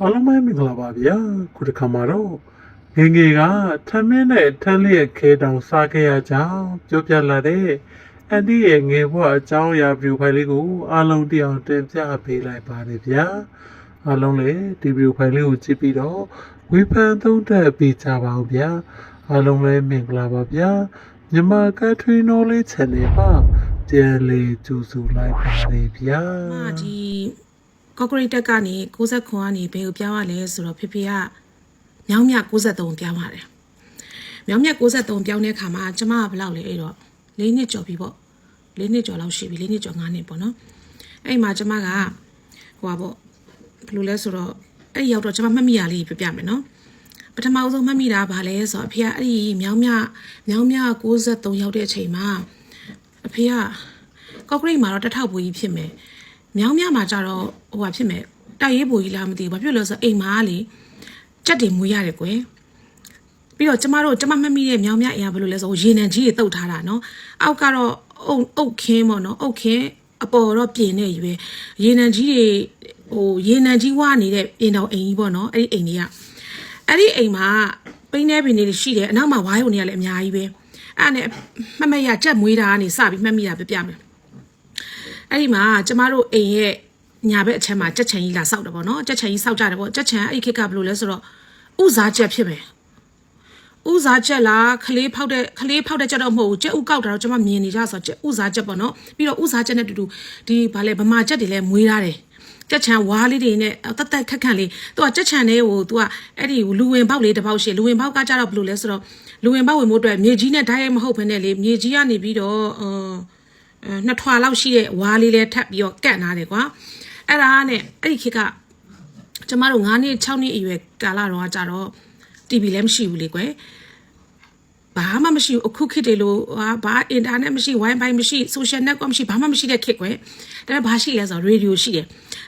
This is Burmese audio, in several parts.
အားလုံးပဲမင်္ဂလာပါဗျာခုတစ်ခါမှာတော့ငယ်ငယ်ကထမင်းနဲ့ထက်လျက်ခဲတောင်စားခဲ့ရကြောင်းပြောပြလာတဲ့အန်ဒီရဲ့ငယ်ဘဝအကြောင်းအရာဗီဒီယိုဖိုင်လေးကိုအားလုံးတအောင်တင်ပြပေးလိုက်ပါတယ်ဗျာအားလုံးလည်းဒီဗီဒီယိုဖိုင်လေးကိုကြည့်ပြီးတော့ဝေဖန်သုံးသပ်ပေးကြပါဦးဗျာအားလုံးလည်းမင်္ဂလာပါဗျာမြန်မာကထွေးနိုးလေး channel မှာပြန်လေးကြိုဆိုလိုက်ပါတယ်ဗျာအမဒီ ကော့ဂရိတ်တက်ကနေ69ကနေဘယ်ကိုပြောင်းရလဲဆိုတော့ဖေဖေကမြောင်းမြ63ပြောင်းရတယ်မြောင်းမြ63ပြောင်းတဲ့အခါမှာကျမကဘယ်လောက်လဲအဲ့တော့၄နှစ်ကျော်ပြီပေါ့၄နှစ်ကျော်လောက်ရှိပြီ၄နှစ်ကျော်၅နှစ်ပေါ့နော်အဲ့မှာကျမကဟိုပါပေါ့ဘယ်လိုလဲဆိုတော့အဲ့ရောက်တော့ကျမမှတ်မိရလေးပြပြမယ်နော်ပထမအဆုံးမှတ်မိတာဗာလဲဆိုတော့အဖေကအဲ့ဒီမြောင်းမြမြောင်းမြ63ရောက်တဲ့အချိန်မှာအဖေကကော့ဂရိတ်မှာတော့တထောက်ပူကြီးဖြစ်မယ်။ မြောင်းမြမှာကြတော့ဟိုဟာဖြစ်မယ်။တိုက်ရေးပူကြီးလားမသိဘူး။ဘာဖြစ်လို့လဲဆိုတော့အိမ်မှာကလေကြက်တွေမွေးရတယ်ကွယ်။ပြီးတော့ကျမတို့ကျမမှတ်မိတဲ့မြောင်းမြအိမ်ကဘယ်လိုလဲဆိုတော့ရေနံကြီးတွေတုတ်ထားတာနော်။အောက်ကတော့အုတ်အုတ်ခင်းပေါ့နော်။အုတ်ခင်းအပေါ်တော့ပြင်နေရွယ်ရေနံကြီးတွေဟိုရေနံကြီးဝါနေတဲ့ပြင်တော်အိမ်ကြီးပေါ့နော်။အဲ့ဒီအိမ်ကြီးကအဲ့ဒီအိမ်မှာပိန်းနေပင်တွေရှိတယ်။အနောက်မှာဝါးရုံတွေကလည်းအများကြီးပဲ။အဲ့ဒါနဲ့မှတ်မရကြက်မွေးတာကနေစပြီးမှတ်မိတာပြပြမယ်။ အဲ့ဒီမှာကျမတို့အိမ်ရဲ့ညာဘက်အချက်မှာကြက်ချန်ကြီးလာစောက်တယ်ပေါ့နော်ကြက်ချန်ကြီးစောက်ကြတယ်ပေါ့ကြက်ချန်အဲ့ဒီခေတ်ကဘယ်လိုလဲဆိုတော့ဥစားကြက်ဖြစ်မယ်ဥစားကြက်လားခလေးဖောက်တဲ့ခလေးဖောက်တဲ့ကြက်တော့မဟုတ်ဘူးကြက်ဥကောက်တာတော့ကျမမြင်နေကြဆိုတော့ကြက်ဥစားကြက်ပေါ့နော်ပြီးတော့ဥစားကြက်နဲ့တူတူဒီဗာလဲဗမာကြက်တွေလည်းမွေးထားတယ်ကြက်ချန်ဝါးလေးတွေနဲ့တက်တက်ခက်ခက်လေးသူကကြက်ချန်လေးကိုသူကအဲ့ဒီလူဝင်ပေါက်လေးတစ်ပေါက်ရှိလူဝင်ပေါက်ကကြတော့ဘယ်လိုလဲဆိုတော့လူဝင်ပေါက်ဝင်မှုအတွက်မြေကြီးနဲ့ဓာတ်ရိုက်မဟုတ်ဘဲနဲ့လေမြေကြီးကနေပြီးတော့အာအဲ နှစ်ထွာလောက်ရှိတဲ့ဝါးလေးလဲထပ်ပြီးတော့ကန့်ထားတယ်ကွာအဲ့ဒါနဲ့အဲ့ဒီခေတ်ကကျမတို့9နှစ်6နှစ်အရွယ်ကာလတော့ကြတော့ TV လည်းမရှိဘူးလေကွယ်ဘာမှမရှိဘူးအခုခေတ်တွေလို့ဟာဘာအင်တာနက်မရှိ Wi-Fi မရှိ social network မရှိဘာမှမရှိတဲ့ခေတ်ကွယ်ဒါပေမဲ့ဘာရှိလဲဆိုတော့ radio ရှိတယ်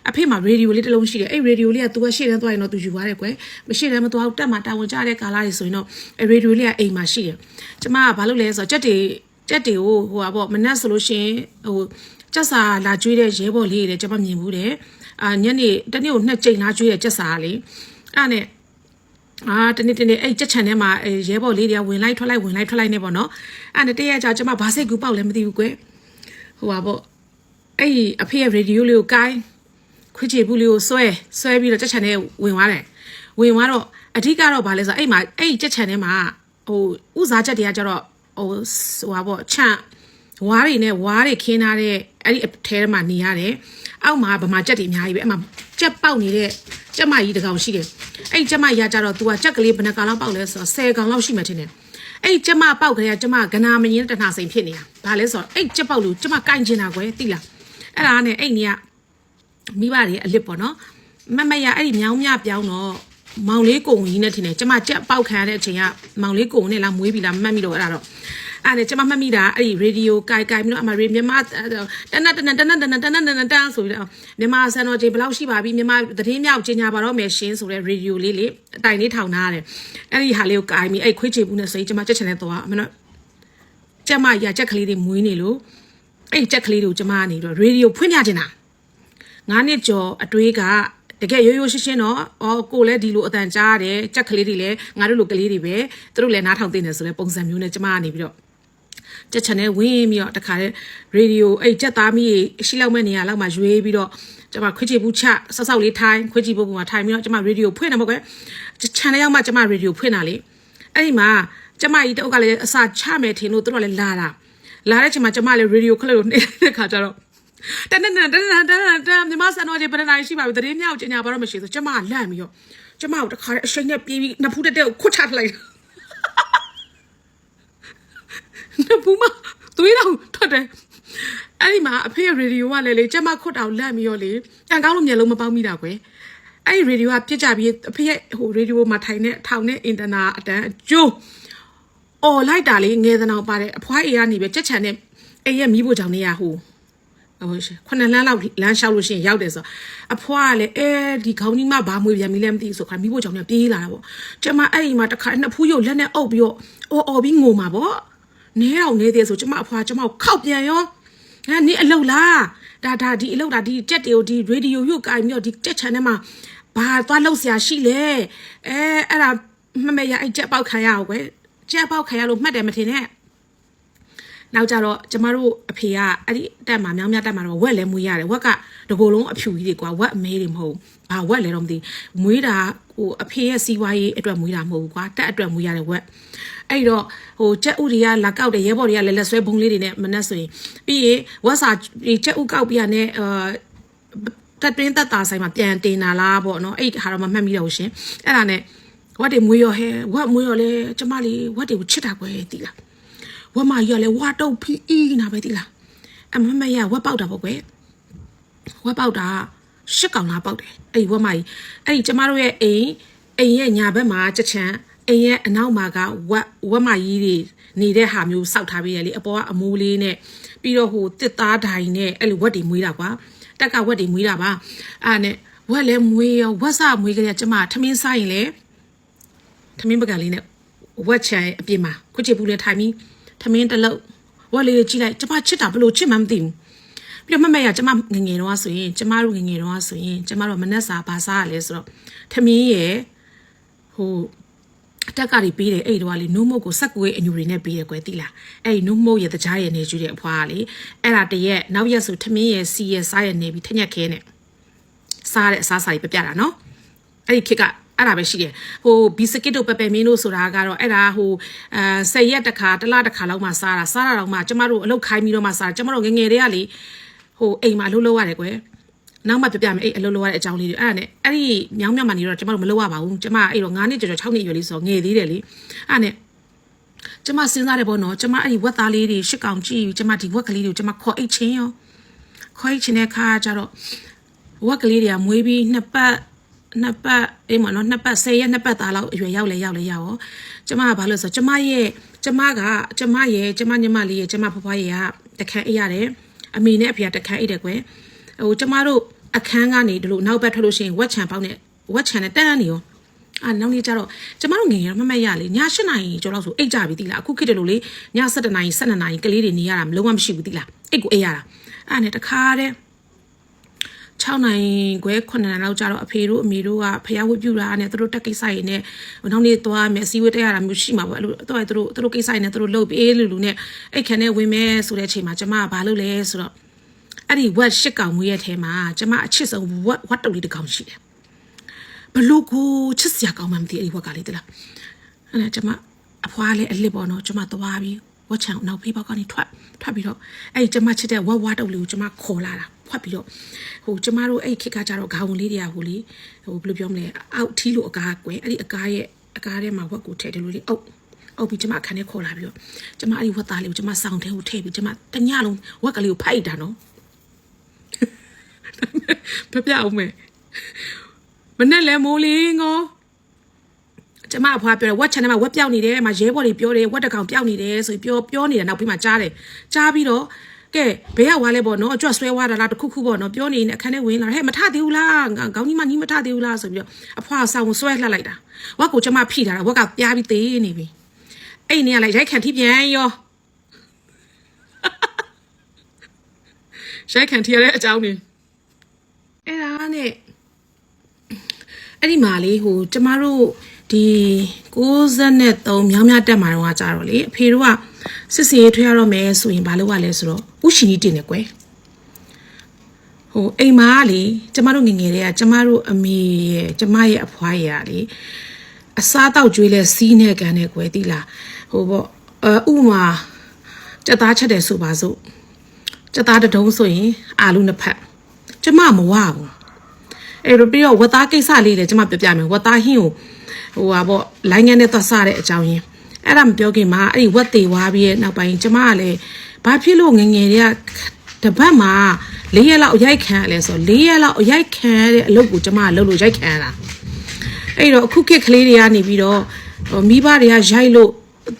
အဖေမှာ radio လေးတစ်လုံးရှိတယ်အဲ့ radio လေးက तू ကရှေ့တန်းသွားရင်တော့ तू ယူသွားတယ်ကွယ်မရှိတယ်မသွားဘူးတက်မှာတာဝန်ကျတဲ့ကာလတွေဆိုရင်တော့အဲ့ radio လေးကအိမ်မှာရှိတယ်ကျမကဘာလုပ်လဲဆိုတော့ကြက်တွေ ကြက်တွေကိုဟိုပါပေါ့မနက်ဆိုလို့ရှိရင်ဟိုကြက်စာလာကျွေးတဲ့ရဲဘော်လေးတွေလည်းကျမမြင်ဘူးတယ်အာညနေတနေ့ကိုနှစ်ကြိမ်လာကျွေးတဲ့ကြက်စာကလေအဲ့နဲ့အာတနေ့တနေ့အဲ့ကြက်ချန်ထဲမှာအဲရဲဘော်လေးတွေကဝင်လိုက်ထွက်လိုက်ဝင်လိုက်ထွက်လိုက်နေပေါ့နော်အဲ့နဲ့တရက်ကြာကျမဘာစိတ်ကူပေါက်လဲမသိဘူးကွယ်ဟိုပါပေါ့အဲ့ဒီအဖေရဲ့ရေဒီယိုလေးကိုကိုင်းခွေးချေဘူးလေးကိုဆွဲဆွဲပြီးတော့ကြက်ချန်ထဲဝင်သွားတယ်ဝင်သွားတော့အဓိကတော့ဗာလဲဆိုတော့အဲ့မှာအဲ့ဒီကြက်ချန်ထဲမှာဟိုဥစားချက်တွေကကျတော့ ဟိုဟိုပါပေါ့ချန့်ဝါးတွေနဲ့ဝါးတွေခင်းထားတဲ့အဲ့ဒီအထဲမှာနေရတယ်အောက်မှာဗမာကြက်တွေအများကြီးပဲအဲ့မှာကြက်ပေါက်နေတဲ့ကြက်မကြီးတစ်ကောင်ရှိတယ်အဲ့ဒီကြက်မကြီးကကြတော့ तू ကကြက်ကလေးဘယ်နှကောင်လောက်ပေါက်လဲဆိုတော့10ကောင်လောက်ရှိမှထင်တယ်အဲ့ဒီကြက်မပေါက်ကလေးကကြက်မကနာမရင်တဏှာစိန်ဖြစ်နေတာဘာလဲဆိုတော့အဲ့ကြက်ပေါက်လို့ကြက်မကင်ကျင်တာကွယ်သိလားအဲ့ဒါနဲ့အဲ့နေကမိဘတွေအလစ်ပေါ့နော်မမရအဲ့ဒီမြောင်းမြပြောင်းတော့ မောင်လေးကိုဝင်ကြီးနဲ့ထင်တယ်ကျမကြက်ပေါက်ခံရတဲ့အချိန်ကမောင်လေးကိုဝင်နဲ့လာမွေးပြီလားမမှတ်မိတော့အဲ့ဒါတော့အဲ့ဒါကျမမှတ်မိတာအဲ့ဒီရေဒီယိုကိုင်ကိုင်ပြီးတော့အမရေမြန်မာတနတနတနတနတနတနတန်ဆိုပြီးတော့မြန်မာစံတော်ချိန်ဘယ်လောက်ရှိပါပြီမြန်မာသတင်းမြောက်ကြီးညာပါတော့မယ်ရှင်းဆိုတဲ့ရေဒီယိုလေးလေအတိုင်လေးထောင်ထားရတယ်အဲ့ဒီဟာလေးကိုကိုင်ပြီးအဲ့ခွေးချေဘူးနဲ့ဆိုရင်ကျမကြက်ချင်တဲ့တော့အမနော်ကျမရကြက်ကလေးတွေမွေးနေလို့အဲ့ကြက်ကလေးတွေကိုကျမကနေတော့ရေဒီယိုဖွင့်ပြချင်တာငါးနှစ်ကျော်အတွေးက တကယ်ရိုးရိုးရှင်းရှင်းတော့အော်ကိုလည်းဒီလိုအတန်ကြားရတယ်ကြက်ကလေးတွေလည်းငါတို့လိုကလေးတွေပဲသူတို့လည်းနားထောင်သိနေဆိုတဲ့ပုံစံမျိုးနဲ့ကျမကနေပြီးတော့ကြက်ချန်နဲ့ဝင်းပြီးတော့တခါတည်းရေဒီယိုအဲ့ကြက်သားမီးရှိလောက်မဲ့နေရာလောက်မှာရွေးပြီးတော့ကျမခွေးချီဘူးချဆောက်ဆောက်လေးထိုင်ခွေးချီဘူးကထိုင်ပြီးတော့ကျမရေဒီယိုဖွင့်တယ်မဟုတ်ကွယ်ချန်နယ်ရောက်မှကျမရေဒီယိုဖွင့်တာလေအဲ့ဒီမှာကျမကြီးတုတ်ကလည်းအစာချမယ်ထင်လို့သူတို့ကလည်းလာတာလာတဲ့ချိန်မှာကျမလည်းရေဒီယိုခလုတ်လို့နေတဲ့ခါကျတော့ တနနတနတနတမြန်မာစံတော်ကြီးပရနိုင်ရှိပါပြီတရင်မြောက်ကျညာဘာတော့မရှိဆိုကျမကလန့်ပြီးတော့ကျမကိုတခါအရှိန်နဲ့ပြေးပြီးနှစ်ဖူးတက်တက်ကိုခွတ်ချထလိုက်နှစ်ဖူးမသွေးတော့ထွက်တယ်အဲ့ဒီမှာအဖေရေဒီယိုကလည်းလေကျမခွတ်တောင်လန့်ပြီးတော့လေတန်ကောင်းလို့မျက်လုံးမပေါက်မိတာကွယ်အဲ့ဒီရေဒီယိုကပြစ်ကြပြီးအဖေရဲ့ဟိုရေဒီယိုမှာထိုင်နေထောင်နေအင်တာနာအတန်းအကျိုးအော်လိုက်တာလေငယ်သနောင်ပါတယ်အဖွားအေကနေပဲကြက်ချန်နဲ့အိမ်ရဲ့မိဖို့ကြောင့်နေရဟိုဟို ခုနှစ်လမ်းလောက်လမ်းလျှောက်လို့ရှိရင်ရောက်တယ်ဆိုအဖွားကလည်းအဲဒီခေါင်းကြီးမဘာမွေပြန်ပြီလဲမသိဘူးဆိုခါမိဖို့ကြောင့်လည်းပြေးလာတာပေါ့ကျမအဲ့ဒီမှာတခါနှစ်ဖူးရုပ်လက်နဲ့အုပ်ပြီးတော့အော်အော်ပြီးငိုမှာပေါ့နဲအောင်နေသေးဆိုကျမအဖွားကျမကိုခောက်ပြန်ရောငါနေအလုတ်လားဒါဒါဒီအလုတ်ဒါဒီကြက်တွေကိုဒီရေဒီယိုရုပ်ကင်ပြီးတော့ဒီကြက်ချန်ထဲမှာဘာသွားလှုပ်ရှားရှိလဲအဲအဲ့ဒါမမေရအဲ့ကြက်ပေါက်ခံရအောင်ကွယ်ကြက်ပေါက်ခံရလို့မှတ်တယ်မထင်နဲ့ နောက်ကြတော့ကျမတို့အဖေကအဲ့ဒီတက်မှာမြောင်းမြတက်မှာတော့ဝက်လဲမွေးရတယ်ဝက်ကတကိုယ်လုံးအဖြူကြီးတွေကွာဝက်အမဲတွေမဟုတ်ဘာဝက်လဲတော့မသိမွေးတာဟိုအဖေရဲ့စီးပွားရေးအတွက်မွေးတာမဟုတ်ဘူးကွာတက်အတွက်မွေးရတဲ့ဝက်အဲ့တော့ဟိုကြက်ဥတွေကလာကောက်တယ်ရဲဘော်တွေကလည်းလက်ဆွဲဘုံလေးတွေနဲ့မနှက်ဆိုရင်ပြီးရင်ဝက်စာကြက်ဥကောက်ပြရနဲ့အာတက်တွင်းတက်တာဆိုင်မှာပြန်တင်လာလားပေါ့နော်အဲ့ဟာတော့မမှတ်မိတော့ဘူးရှင်အဲ့ဒါနဲ့ဝတ်တွေမွေးရဟဲဝတ်မွေးရလဲကျမလေးဝတ်တွေကိုချစ်တာကွယ်တီလား ဝတ်မရလဲဝါတုတ်ဖီအီးနာပဲတီလားအမမရဝတ်ပေါက်တာပေါ့ကွယ်ဝတ်ပေါက်တာရှစ်ကောင်လားပေါက်တယ်အဲ့ဒီဝတ်မကြီးအဲ့ဒီကျမတို့ရဲ့အိမ်အိမ်ရဲ့ညာဘက်မှာချက်ချံအိမ်ရဲ့အနောက်မှာကဝတ်ဝတ်မကြီးတွေနေတဲ့ဟာမျိုးစောက်ထားပေးရလေအပေါ်ကအမိုးလေးနဲ့ပြီးတော့ဟိုတစ်သားဒိုင်နဲ့အဲ့လိုဝတ်တွေမွေးတာကွာတက်ကဝက်တွေမွေးတာပါအဲ့ဒါနဲ့ဝက်လည်းမွေးရောဝက်စမွေးကြတဲ့ကျမထမင်းစားရင်လေထမင်းပကံလေးနဲ့ဝက်ချံအပြင်မှာခွချစ်ဘူးလေးထိုင်ပြီး ထမင်းတစ်လုံးဝက်လေးကြည့်လိုက်ကျမချစ်တာဘလို့ချစ်မှမသိဘူးပြီးတော့မမရကျမငငယ်တော့ဆိုရင်ကျမတို့ငငယ်တော့ဆိုရင်ကျမတို့မနှက်စာဘာစားရလဲဆိုတော့ထမင်းရဲ့ဟိုတက်ကတွေပေးတယ်အဲ့တော့လေနိုးမုတ်ကိုစက်ကူရဲ့အညူတွေနဲ့ပေးတယ်ကွယ်တိလားအဲ့နိုးမုတ်ရဲ့တကြားရဲ့နေကျူးတဲ့အဖွားကလေအဲ့ဒါတရက်နောက်ရက်ဆိုထမင်းရဲ့စီရဲ့စားရဲ့နေပြီးထညက်ခဲနဲ့စားတဲ့အစားအစာတွေပြပြတာနော်အဲ့ဒီခစ်က အဲ့ဒါပဲရှိတယ်ဟိုဘီစကစ်တို့ပပယ်မင်းတို့ဆိုတာကတော့အဲ့ဒါဟိုအဲဆယ်ရက်တစ်ခါတစ်လတစ်ခါလောက်မှစားတာစားတာတော့မှကျမတို့အလုပ်ခိုင်းပြီးတော့မှစားကျမတို့ငငယ်တွေကလေဟိုအိမ်မှာအလုပ်လုပ်ရတယ်ကွယ်နောက်မှပြပြမယ်အဲ့အလုပ်လုပ်ရတဲ့အကြောင်းလေးတွေအဲ့ဒါနဲ့အဲ့ဒီမြောင်းမြောင်းမှနေတော့ကျမတို့မလုပ်ရပါဘူးကျမအဲ့တော့9နှစ်ကျော်ကျော်6နှစ်ရွယ်လေးဆိုတော့ငယ်သေးတယ်လေအဲ့ဒါနဲ့ကျမစဉ်းစားတယ်ပေါ့နော်ကျမအဲ့ဒီဝက်သားလေးတွေရှစ်ကောင်ကြည့်ပြီးကျမဒီဝက်ကလေးတွေကိုကျမခေါ်အိတ်ချင်းရောခေါ်အိတ်ချင်းတဲ့ခါကျတော့ဝက်ကလေးတွေကမွေးပြီးနှစ်ပတ် နှစ်ပတ်အေးမနော်နှစ်ပတ်10ရက်နှစ်ပတ်သားလောက်အရွယ်ရောက်လဲရောက်လဲရောက်ရောကျမကဘာလို့လဲဆိုတော့ကျမရဲ့ကျမကကျမရဲ့ကျမညီမလေးရဲ့ကျမဖွားဖွားရဲ့ကတခန်းအိတ်ရတယ်အမေနဲ့အဖေကတခန်းအိတ်တယ်ကွယ်ဟိုကျမတို့အခန်းကနေဒီလိုနောက်ဘက်ထွက်လို့ရှိရင်ဝက်ချံပေါက်နဲ့ဝက်ချံနဲ့တန်းနေရောအာနောက်နေ့ကျတော့ကျမတို့ငယ်ငယ်မမတ်ရလေည၈နာရီကျော်လောက်ဆိုအိတ်ကြပြီတိလားအခုခေတ်တလို့လေည7နာရီ12နာရီကလေးတွေနေရတာမလုံးဝမရှိဘူးတိလားအိတ်ကိုအိတ်ရတာအဲ့နဲ့တခါတည်း 6နိုင်ခွဲ9နိုင်လောက်ကျတော့အဖေတို့အမေတို့ကဖျားဝတ်ပြူတာနဲ့သူတို့တက်ကိစ္စရည်နဲ့နောက်နေ့သွားမယ်အစည်းအဝေးတက်ရတာမျိုးရှိမှာပေါ့အဲ့လိုတော့သူတို့သူတို့ကိစ္စရည်နဲ့သူတို့လှုပ်ပြီးလူလူနဲ့အိတ်ခမ်းနဲ့ဝင်မယ်ဆိုတဲ့အချိန်မှာကျမကဘာလုပ်လဲဆိုတော့အဲ့ဒီဝက်ရှစ်ကောင်မွေးရဲ့ထဲမှာကျမအချစ်ဆုံးဝက်ဝတ်တုပ်လေးတစ်ကောင်ရှိတယ်ဘလို့ကိုချစ်စရာကောင်းမှမသိအဲ့ဒီဝက်ကလေးတလားအဲ့ဒါကျမအဖွားလေးအလစ်ပေါ့နော်ကျမသွားပြီးဝက်ချံနောက်ဖေးပေါက်ကနေထွက်ထွက်ပြီးတော့အဲ့ဒီကျမချစ်တဲ့ဝက်ဝါတုပ်လေးကိုကျမခေါ်လာတာ ဖွက်ပြီးတော့ဟိုကျမတို့အဲ့ခစ်ကကြတော့ခေါင်းလေးတွေကဟိုလေဟိုဘယ်လိုပြောမလဲအောက်ထီးလို့အကားကွယ်အဲ့ဒီအကားရဲ့အကားထဲမှာဝက်ကိုထည့်တယ်လို့လေအုပ်အုပ်ပြီးကျမအခန်းထဲခေါ်လာပြီးတော့ကျမအဲ့ဒီဝက်သားလေးကိုကျမစောင်းထဲကိုထည့်ပြီးကျမတညလုံးဝက်ကလေးကိုဖိုက်တာနော်ပြပြအောင်မယ်မနဲ့လဲမိုးလေးငေါကျမအဖွားပြောတယ်ဝက်ချန်ထဲမှာဝက်ပြောက်နေတယ်မှာရဲဘော်တွေပြောတယ်ဝက်တကောင်ပြောက်နေတယ်ဆိုပြီးပြောပြောနေတယ်နောက်ပြီးမှကြားတယ်ကြားပြီးတော့ ကဲဘဲကဝါလဲပေါ့နော်အကျွတ်ဆွဲဝါတာလားတခုခုပေါ့နော်ပြောနေနေအခန်းထဲဝင်လာဟဲ့မထသေးဘူးလားငါခေါင်းကြီးမကြီးမထသေးဘူးလားဆိုပြီးတော့အဖွားဆောင်ဆွဲလှက်လိုက်တာဝက်ကိုကျမဖိထားတာဝက်ကပြားပြီးသေးနေပြီအဲ့နေရလိုက်ရိုက်ခံထိပြန်ရောရိုက်ခံထိရတဲ့အကြောင်းနေအဲ့ဒါနဲ့အဲ့ဒီမှာလေဟိုကျမတို့ဒီ63မြောင်းမြတက်မှာတော့ကြာတော့လေအဖေတို့က စစ်စီရေးထွေးရတော့မယ်ဆိုရင်ဘာလုပ်ရလဲဆိုတော့ဥရှင်ကြီးတင်နေကွယ်ဟိုအိမ်မာကလေကျမတို့ငယ်ငယ်တည်းကကျမတို့အမေရဲ့ကျမရဲ့အဖွားရဲ့ကလေအစားတောက်ကျွေးလဲစီးနဲ့ကန်နဲ့ကွယ်တိလားဟိုပေါ့အဥမာကြက်သားချက်တယ်ဆိုပါစို့ကြက်သားတစ်ဒုံးဆိုရင်အာလူနှစ်ဖက်ကျမမဝဘူးအဲ့တော့ပြီးတော့ဝတ်သားကိစ္စလေးလည်းကျမပြောပြမယ်ဝတ်သားဟင်းကိုဟိုဟာပေါ့လိုင်းငန်းနဲ့သွားစားတဲ့အကြောင်းရင်း အဲ့ဒါမပြောခင်မှာအဲ့ဒီဝက်သေးွားပြီးရဲ့နောက်ပိုင်းကျမကလည်းဘာဖြစ်လို့ငငယ်တွေကတပတ်မှာ၄ရက်လောက်ရိုက်ခံရလဲဆို၄ရက်လောက်ရိုက်ခံရတဲ့အလုပ်ကိုကျမကလုပ်လို့ရိုက်ခံရတာအဲ့တော့အခုခေတ်ကလေးတွေကနေပြီးတော့ဟိုမိဘတွေကရိုက်လို့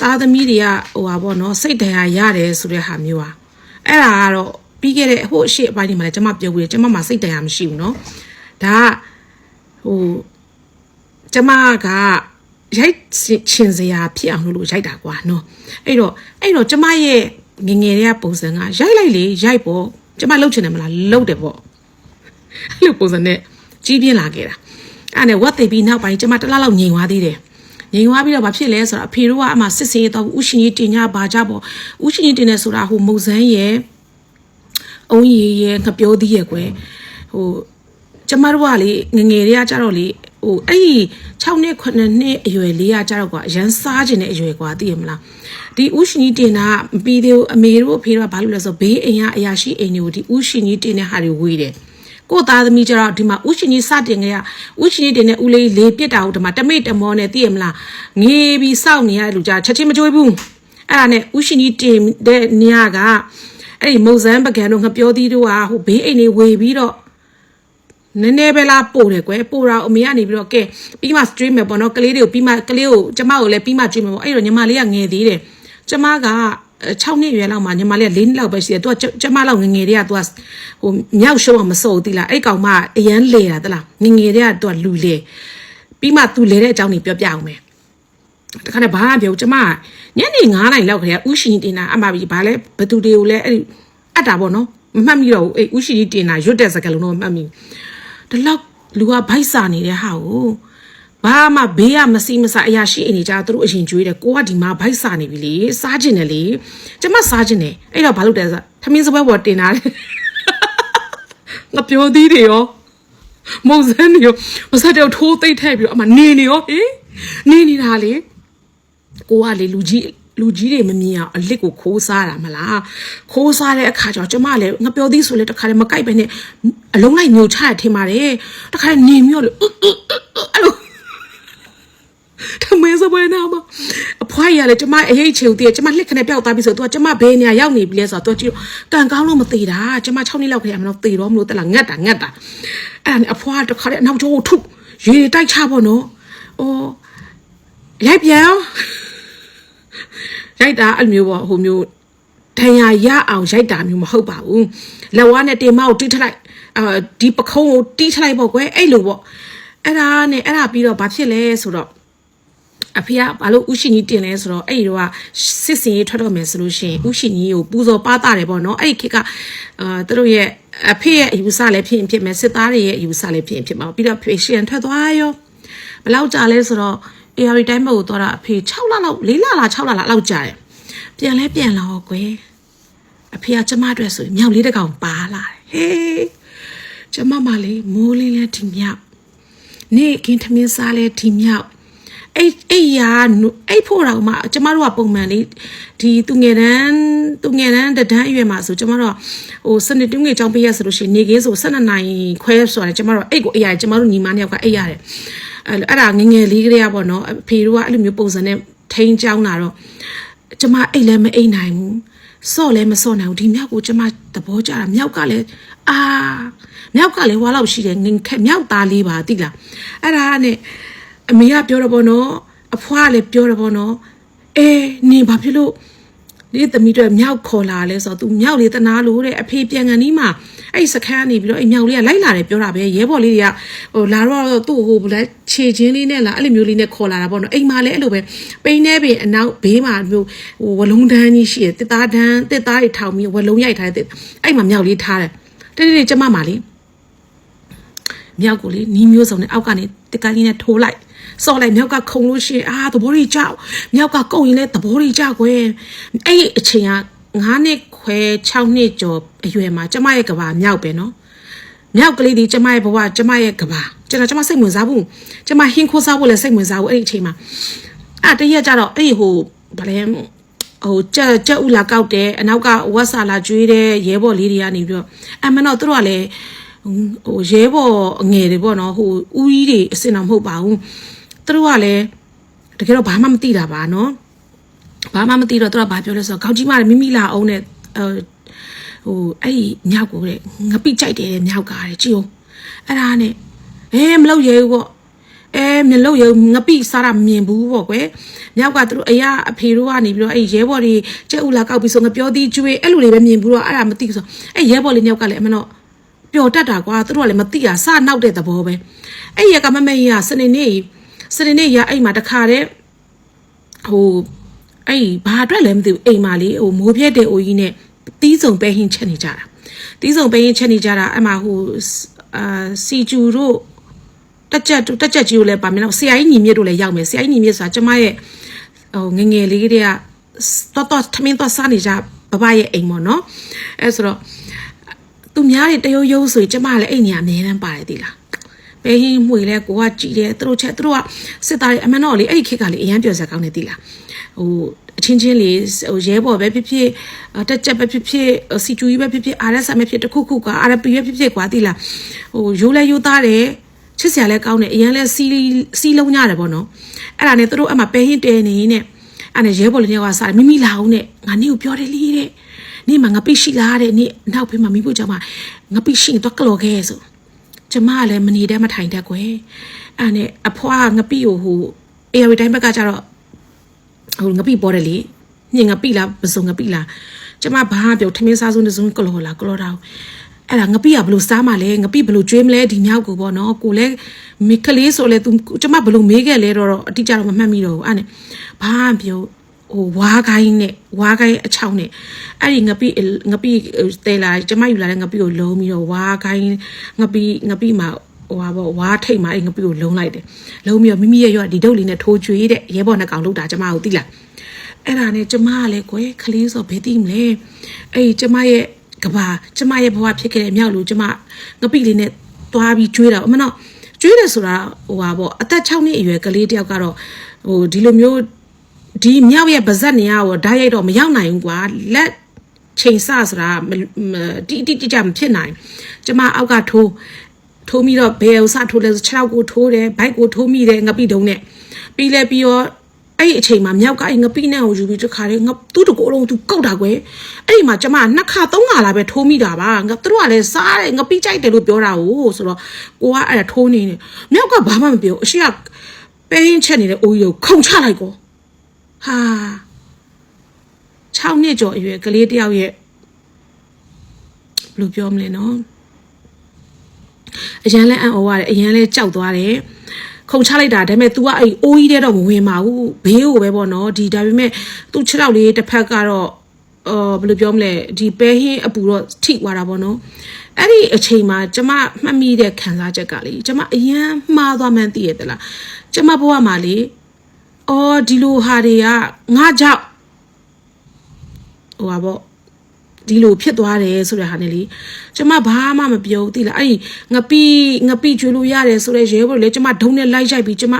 သားသမီးတွေကဟိုဟာပေါ့နော်စိတ်တရားရတယ်ဆိုတဲ့ဟာမျိုးอ่ะအဲ့ဒါကတော့ပြီးခဲ့တဲ့ဟိုအရှိအပိုင်းဒီမှာလည်းကျမပြောပြီးတယ်ကျမမှာစိတ်တရားမရှိဘူးเนาะဒါကဟိုကျမက ရိုက်ချင်စရာဖြစ်အောင်လို့ရိုက်တာကွာနော်အဲ့တော့အဲ့တော့ကျမရဲ့ငငယ်တွေကပုံစံကရိုက်လိုက်လေရိုက်ပေါ့ကျမလှုပ်ချင်တယ်မလားလှုပ်တယ်ပေါ့အဲ့လိုပုံစံနဲ့ကြီးပြင်းလာခဲ့တာအဲ့ဒါနဲ့ဝတ်သိပ်ပြီးနောက်ပိုင်းကျမတစ်လားလောက်ငြိမ်သွားသေးတယ်ငြိမ်သွားပြီးတော့ဘာဖြစ်လဲဆိုတော့အဖေတို့ကအမှစစ်စင်ရတော့ဥရှင်ကြီးတင်ညာပါကြပေါ့ဥရှင်ကြီးတင်နေဆိုတာဟိုမုတ်ဆန်းရဲ့အုံးရီရဲ့ငပြောသေးရဲ့ကွယ်ဟိုကျမတို့ကလေငငယ်တွေကကြတော့လေ ဟိုအဲ့ဒီ6နှစ်9နှစ်အရွယ်လေးကကြတော့ကွာအရန်စားခြင်းတဲ့အရွယ်ကွာသိရမလားဒီဥရှင်ကြီးတင်တာမပြီးသေးဘူးအမေတို့အဖေတို့ကဘာလို့လဲဆိုဘေးအိမ်ကအရာရှိအိမ်တွေကိုဒီဥရှင်ကြီးတင်တဲ့ဟာတွေဝေးတယ်ကို့သားသမီးကျတော့ဒီမှာဥရှင်ကြီးစတင်ကြရဥရှင်ကြီးတင်တဲ့ဦးလေးလေးပြစ်တာဟုတ်ဒီမှာတမိတ်တမောနဲ့သိရမလားငေးပြီးစောင့်နေရတဲ့လူကြချက်ချင်းမကြွေးဘူးအဲ့ဒါနဲ့ဥရှင်ကြီးတင်တဲ့နေရာကအဲ့ဒီမုံစမ်းပကံတို့ငပြောသီးတို့ကဟိုဘေးအိမ်တွေဝေပြီးတော့ နည်းနည်းပဲလားပို့တယ်ကွယ်ပို့တော့အမေကနေပြီးတော့ကဲပြီးမှ stream မယ်ပေါ့နော်ကလေးတွေကိုပြီးမှကလေးကိုကျမကိုလည်းပြီးမှ stream မယ်ပေါ့အဲ့တော့ညီမလေးကငယ်သေးတယ်ကျမက6နှစ်ရွယ်လောက်မှာညီမလေးက4နှစ်လောက်ပဲရှိတယ်သူကကျမလောက်ငငယ်တွေကသူကဟိုမြောက်ရှုံးအောင်မစော်သီလားအဲ့ကောင်မအရန်လေတာတလားငငယ်တွေကသူကလူလေပြီးမှသူလေတဲ့အကြောင်းကိုပြောပြအောင်မယ်တခါနဲ့ဘာမှပြောကျမညနေ9နာရီလောက်ခရေဥရှင်တင်တာအမှပြီဘာလဲဘသူတွေကိုလဲအဲ့အပ်တာပေါ့နော်မမှတ်မိတော့ဘူးအဲ့ဥရှင်တင်တာရွတ်တဲ့စကားလုံးတော့မမှတ်မိဘူး ဒီလောက်လူကဗိုက်စာနေတဲ့ဟာကိုဘာမှဘေးကမစီမစအရာရှိအနေကြသူတို့အရင်ကျွေးတယ်ကိုကဒီမှာဗိုက်စာနေပြီလေစားကျင်တယ်လေကျမစားကျင်တယ်အဲ့တော့ဘာလုပ်တယ်ဆိုထမင်းစပွဲပေါ်တင်တာလေငါပြောသေးတယ်ရောမုံစမ်းနေရောမစတဲ့ထိုးသိမ့်ထည့်ပြီးတော့အမနေနေရောဟေးနေနေတာလေကိုကလေလူကြီး လူကြီးတွေမမြင်အောင်အလစ်ကိုခိုးစားတာမလားခိုးစားတဲ့အခါကျတော့ကျမလည်းငါပြောသေးဆိုလေတခါလည်းမကြိုက်ပဲနဲ့အလုံးလိုက်ညှို့ချရထင်ပါတယ်တခါလည်းနေမြော့လို့အဲ့လိုထမင်းစပွဲနာမအဖွားရလေကျမအရေးချေဦးတည်းကျမလှစ်ခနဲ့ပျောက်သွားပြီဆိုတော့ तू ကျမဘေးနေရာရောက်နေပြီလဲဆိုတော့ तू ကြည့်ကန်ကောင်းလို့မသေးတာကျမ6နှစ်လောက်ခရမလို့သေတော့မလို့တလားငတ်တာငတ်တာအဲ့ဒါနဲ့အဖွားတခါလည်းအနောက်ကျောကိုထုရေတိုက်ချပေါ့နော်အော်ရိုက်ပြန် ရိုက်တာအဲ့လိုမျိုးပေါ့ဟိုမျိုးဒဏ်ရာရအောင်ရိုက်တာမျိုးမဟုတ်ပါဘူးလက်ဝါးနဲ့တင်မကိုတီးထလိုက်အာဒီပခုံးကိုတီးထလိုက်ပေါ့ကွယ်အဲ့လိုပေါ့အဲ့ဒါနဲ့အဲ့ဒါပြီးတော့ဘာဖြစ်လဲဆိုတော့အဖေကဘာလို့ဥရှင်ကြီးတင်လဲဆိုတော့အဲ့ဒီတော့စစ်စင်ရေးထွက်တော့မယ်ဆိုလို့ရှိရင်ဥရှင်ကြီးကိုပူဇော်ပါတာတယ်ပေါ့နော်အဲ့ဒီခေတ်ကအာသူတို့ရဲ့အဖေရဲ့အယူဆလည်းဖြစ်ရင်ဖြစ်မယ်စစ်သားတွေရဲ့အယူဆလည်းဖြစ်ရင်ဖြစ်မှာပြီးတော့ဖေရှင်ထွက်သွားရောဘယ်လောက်ကြာလဲဆိုတော့ AR တိုင်းဘက်ကိုသွားတာအဖေ6လလောက်4လလား6လလားလောက်ကြာတယ်ပြန်လဲပြန်လာတော့ကွယ်အဖေကကျမအတွက်ဆိုရင်မြောက်လေးတစ်ကောင်ပါလာတယ်ဟေးကျမမလေးမိုးလေးလဲဒီမြောက်နေ့ကင်းထမင်းစားလဲဒီမြောက်အဲ့အဲ့ရာအဲ့ဖို့တော့မှကျမတို့ကပုံမှန်လေးဒီသူငယ်တန်းသူငယ်တန်းတဒန်းအရွယ်မှာဆိုကျမတို့ကဟိုစနေတူးငယ်ကြောင်းပေးရဆိုလို့ရှိရင်နေကင်းဆို12နိုင်ခွဲဆိုရတယ်ကျမတို့အဲ့ကိုအဲ့ရကျမတို့ညီမနှစ်ယောက်ကအဲ့ရတယ် အဲ့အဲ့ဒါငငယ်လေးကလေးကပေါ့နော်အဖေတို့ကအဲ့လိုမျိုးပုံစံနဲ့ထိန်းချောင်းလာတော့ကျမအိတ်လည်းမအိတ်နိုင်ဘူးစော့လည်းမစော့နိုင်ဘူးဒီမြောက်ကိုကျမသဘောကျတာမြောက်ကလည်းအာမြောက်ကလည်းဝါလောက်ရှိတယ်ငင်ခက်မြောက်သားလေးပါသိလားအဲ့ဒါနဲ့အမေကပြောတော့ဗောနော်အဖွားကလည်းပြောတော့ဗောနော်အေးနေဘာဖြစ်လို့ ဒီသမီးတို့မြောက်ခေါ်လာလဲဆိုတော့ तू မြောက်လေးတနာလို့တဲ့အဖေပြန်ကန်ဒီမှာအဲ့စခန်းနေပြီးတော့အဲ့မြောက်လေးကလိုက်လာတယ်ပြောတာပဲရဲဘော်လေးတွေကဟိုလာတော့သူ့ဟိုဘလဲခြေချင်းလေးနဲ့လာအဲ့လိုမျိုးလေးနဲ့ခေါ်လာတာပေါ့နော်အိမ်မှာလည်းအဲ့လိုပဲပိန်းနေပင်အနောက်ဘေးမှာမျိုးဟိုဝလုံးတန်းကြီးရှိတယ်တစ်သားတန်းတစ်သားတွေထောင်ပြီးဝလုံးရိုက်ထားတဲ့အဲ့မှာမြောက်လေးထားတယ်တိတိကျမမှာလေးမြောက်ကိုလေနီးမျိုးစုံနဲ့အောက်ကနေတက်ကလေးနဲ့ထိုးလိုက် စော်လိုက်မြောက်ကခုံလို့ရှိရင်အာသဘောကြီးကြောက်မြောက်ကကုတ်ရင်လည်းသဘောကြီးကြောက်ကွယ်အဲ့ဒီအချိန်က9နှစ်ခွဲ6နှစ်ကျော်အရွယ်မှာကျမရဲ့ကဘာမြောက်ပဲနော်မြောက်ကလေးဒီကျမရဲ့ဘဝကျမရဲ့ကဘာကျွန်တော်ကျမစိတ်ဝင်စားဘူးကျမဟင်းခိုးစားဖို့လည်းစိတ်ဝင်စားဘူးအဲ့ဒီအချိန်မှာအာတရက်ကြတော့အဲ့ဒီဟိုဗလဲဟိုကြက်ကြက်ဥလာကောက်တယ်အနောက်ကဝက်ဆာလာကျွေးတဲ့ရဲဘော်လေးတွေကနေပြီးတော့အမတော့သူတို့ကလည်းဟိုရဲဘော်ငယ်တွေပေါ့နော်ဟိုဦးကြီးတွေအစင်တော်မဟုတ်ပါဘူး သူတို့ကလည်းတကယ်တော့ဘာမှမသိတာပါနော်ဘာမှမသိတော့သူကဘာပြောလဲဆိုတော့ခေါင်းကြီးမမိမိလာအောင်နဲ့ဟိုဟိုအဲ့ဒီမြောက်ကိုတဲ့ငပိကြိုက်တယ်တဲ့မြောက်ကတဲ့ကြည့်အောင်အဲ့ဒါနဲ့အဲမလုပ်ရဘူးပေါ့အဲမျက်လုံးရုံငပိစားတာမြင်ဘူးပေါ့ကွယ်မြောက်ကသူတို့အရာအဖေတို့ကနေပြီးတော့အဲ့ရဲဘော်တွေကြက်ဥလာကောက်ပြီးဆိုငပြောသေးကျွေးအဲ့လိုတွေပဲမြင်ဘူးတော့အဲ့ဒါမသိဘူးဆိုအဲ့ရဲဘော်လေးမြောက်ကလည်းအမတော့ပျော်တတ်တာကွာသူတို့ကလည်းမသိတာစနောက်တဲ့သဘောပဲအဲ့ရကမမေကြီးကစနေနေ့ စနေနေ့ရအဲ့မှာတခါတဲ့ဟိုအဲ့ဘာအတွက်လဲမသိဘူးအိမ်မှာလေဟိုမိုးပြက်တဲ့အိုကြီးနဲ့တီးစုံပဲဟင်းချက်နေကြတာတီးစုံပဲဟင်းချက်နေကြတာအဲ့မှာဟိုအာစီကျူတို့တက်ကြက်တက်ကြက်ကြီးကိုလည်းပါမယ်နော်ဆရာကြီးညီမြင့်တို့လည်းရောက်မယ်ဆရာကြီးညီမြင့်ဆိုတာကျမရဲ့ဟိုငယ်ငယ်လေးကတည်းကတော့တော့ထမင်းတော့စားနေကြဘဘရဲ့အိမ်ပေါ့နော်အဲဆိုတော့သူများတွေတရုပ်ရုပ်ဆိုရင်ကျမလည်းအိမ်ညာအများတန်းပါတယ်ဒီလား ပဲဟင်းမှွေလဲကိုကကြည်တယ်သူတို့ချက်သူတို့ကစစ်သားတွေအမှန်တော့လေအဲ့ဒီခေတ်ကလေအရန်ပြောစရာကောင်းနေဒီလားဟိုအချင်းချင်းလေးဟိုရဲဘော်ပဲဖြစ်ဖြစ်တက်ကြက်ပဲဖြစ်ဖြစ်စီကျူကြီးပဲဖြစ်ဖြစ်အားရဆာပဲဖြစ်တခုခုကအာရပီပဲဖြစ်ဖြစ်ကွာဒီလားဟိုရိုးလဲရိုးသားတယ်ချစ်စရာလဲကောင်းတယ်အရန်လဲစီစီလုံးကြတယ်ပေါ့နော်အဲ့ဒါနဲ့သူတို့အမှပဲဟင်းတဲနေနေအဲ့နဲ့ရဲဘော်လေးတွေကစားမိမိလာအောင်နဲ့ငါနေကိုပြောတယ်လီတဲ့နေမှာငါပိရှိလားတဲ့နေနောက်ဖေးမှာမိဖို့ကြောင့်မှာငါပိရှိရင်တော့ကလော်ခဲ့ဆို ကျမကလည်းမနေတတ်မထိုင်တတ်ကွယ်အဲ့နဲ့အဖွားငပိကိုဟိုအေရီတိုင်းဘက်ကကြတော့ဟိုငပိပေါ်တယ်လေညင်ငပိလားပစုံငပိလားကျမဘာပြောထမင်းစားစုံတစ်စုံကလော်လားကလော်တော့အဲ့ဒါငပိကဘလို့စားမှလဲငပိဘလို့ကျွေးမလဲဒီမြောက်ကိုပေါ့နော်ကိုလည်းမိကလေးဆိုလဲ तू ကျမဘလို့မေးခဲ့လဲတော့အတိအကျတော့မမှတ်မိတော့ဘူးအဲ့နဲ့ဘာပြော ဟိုဝါးကိုင်းနဲ့ဝါးကိုင်းအချောင်းနဲ့အဲ့ဒီငပိငပိတဲလာကျမယူလာတဲ့ငပိကိုလုံးပြီးတော့ဝါးကိုင်းငပိငပိမှာဟိုဟာပေါ့ဝါးထိတ်မှာအဲ့ငပိကိုလုံးလိုက်တယ်လုံးပြီးတော့မိမိရဲ့ရွက်ဒီဒုတ်လေးနဲ့ထိုးကျွေးတဲ့ရဲဘော်နှစ်ကောင်လောက်တာကျမကိုသိလားအဲ့ဒါနဲ့ကျမကလည်းကွယ်ခလေးဆိုဘယ်သိမလဲအဲ့ကျမရဲ့ကဘာကျမရဲ့ဘဝဖြစ်ခဲ့တဲ့မြောက်လို့ကျမငပိလေးနဲ့တွားပြီးကျွေးတာအမနော်ကျွေးတယ်ဆိုတာဟိုဟာပေါ့အသက်6နှစ်အရွယ်ကလေးတယောက်ကတော့ဟိုဒီလိုမျိုး ဒီမြောက်ရဲ့ဗဇက်နေရကိုဓာတ်ရိုက်တော့မရောက်နိုင်ဘူးကွာလက်ချိန်ဆဆိုတာတိတိကျကျမဖြစ်နိုင်ကျမအောက်ကထိုးထိုးပြီးတော့ဘယ်ဥစားထိုးလဲဆို6ကိုထိုးတယ်ဘိုက်ကိုထိုးမိတယ်ငပိတုံးနဲ့ပြီးလဲပြီးတော့အဲ့ဒီအချိန်မှာမြောက်ကအဲ့ငပိနဲ့ကိုယူပြီးတခါလေငသူ့တကိုယ်လုံးသူကုတ်တာကွယ်အဲ့ဒီမှာကျမနှစ်ခါသုံးခါလာပဲထိုးမိတာပါငါသူတို့ကလည်းစားတယ်ငပိကြိုက်တယ်လို့ပြောတာကိုဆိုတော့ကိုကအဲ့ဒါထိုးနေတယ်မြောက်ကဘာမှမပြောအရှိကပဲရင်ချက်နေတဲ့အိုးကြီးကိုခုံချလိုက်ကော ဟာ6နှစ်ကျော်အရွယ်ကလေးတယောက်ရဲ့ဘယ်လိုပြောမလဲနော်အရန်လဲအံ့ဩရတယ်အရန်လဲကြောက်သွားတယ်ခုံချလိုက်တာဒါပေမဲ့ तू ကအဲ့အိုးကြီးတဲ့တော့မဝင်ပါဘူးဘေးကိုပဲပေါ့နော်ဒီဒါပေမဲ့ तू 6လောက်လေးတစ်ဖက်ကတော့အော်ဘယ်လိုပြောမလဲဒီပဲဟင်းအပူတော့ထိသွားတာပေါ့နော်အဲ့ဒီအချိန်မှာကျမမှတ်မိတဲ့ခံစားချက်ကလေကျမအရန်မှားသွားမှန်းသိရသလားကျမဘဝမှာလေ အော်ဒီလိုဟာတွေကငါကြောက်ဟိုပါပေါ့ဒီလိုဖြစ်သွားတယ်ဆိုတဲ့ဟာနဲ့လေကျမဘာမှမပြောဘူးသိလားအဲ့ဒီငပိငပိကျွေးလို့ရတယ်ဆိုတဲ့ရဲဘော်လေကျမဒုံနဲ့လိုက်ရိုက်ပြီးကျမ